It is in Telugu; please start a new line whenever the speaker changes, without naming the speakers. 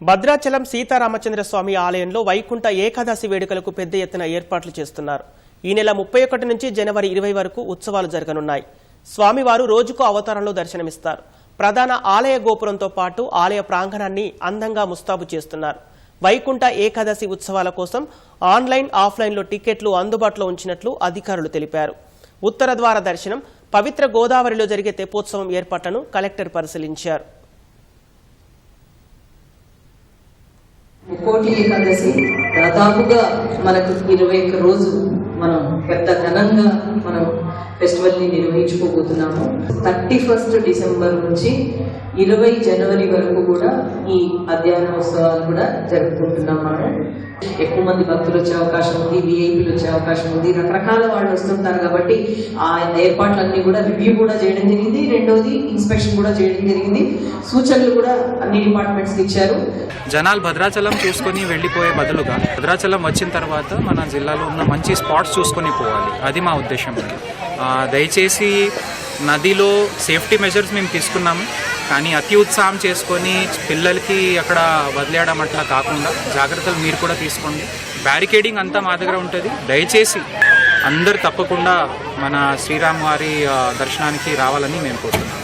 భద్రాచలం సీతారామచంద్రస్వామి ఆలయంలో వైకుంఠ ఏకాదశి వేడుకలకు పెద్ద ఎత్తున ఏర్పాట్లు చేస్తున్నారు. ఈ నెల ముప్పై ఒకటి నుంచి జనవరి ఇరవై వరకు ఉత్సవాలు జరగనున్నాయి. స్వామివారు రోజుకు అవతారంలో దర్శనమిస్తారు. ప్రధాన ఆలయ గోపురంతో పాటు ఆలయ ప్రాంగణాన్ని అందంగా ముస్తాబు చేస్తున్నారు. వైకుంఠ ఏకాదశి ఉత్సవాల కోసం ఆన్లైన్ ఆఫ్లైన్లో టికెట్లు అందుబాటులో ఉంచినట్లు అధికారులు తెలిపారు. ఉత్తర ద్వార దర్శనం పవిత్ర గోదావరిలో జరిగే తెపోత్సవం ఏర్పాట్లను కలెక్టర్ పరిశీలించారు.
ముక్కోటి ఏకాదశి దాదాపుగా మనకు ఇరవై ఒక్క రోజు మనం పెద్ద ఘనంగా మనం ఫెస్టివల్ని నిర్వహించుకోబోతున్నాము. థర్టీ ఫస్ట్ డిసెంబర్ నుంచి ఇరవై జనవరి వరకు కూడా ఈ అధ్యయన ఉత్సవాలు కూడా జరుపుకుంటున్నాం మనం. ఎక్కువ మంది భక్తులు వచ్చే అవకాశం ఉంది విఐపీలు వచ్చే అవకాశం ఉంది. రకరకాల వాళ్ళు వస్తుంటారు కాబట్టి ఆ ఏర్పాట్లన్నీ కూడా రివ్యూ కూడా చేయడం జరిగింది. రెండోది ఇన్స్పెక్షన్ కూడా చేయడం జరిగింది. సూచనలు కూడా అన్ని డిపార్ట్మెంట్స్ ఇచ్చారు.
జనాలు భద్రాచలం చూసుకొని వెళ్ళిపోయే బదులుగా భద్రాచలం వచ్చిన తర్వాత మన జిల్లాలో ఉన్న మంచి స్పాట్స్ చూసుకొని పోవాలి. అది మా ఉద్దేశం. దయచేసి నదిలో సేఫ్టీ మెజర్స్ మేము తీసుకున్నాము. కానీ అతి ఉత్సాహం చేసుకొని పిల్లలకి అక్కడ వదిలేయడం అట్లా కాకుండా జాగ్రత్తలు మీరు కూడా తీసుకోండి. బ్యారికేడింగ్ అంతా మా దగ్గర ఉంటుంది. దయచేసి అందరు తప్పకుండా మన శ్రీరామ్ వారి దర్శనానికి రావాలని మేము కోరుతున్నాం.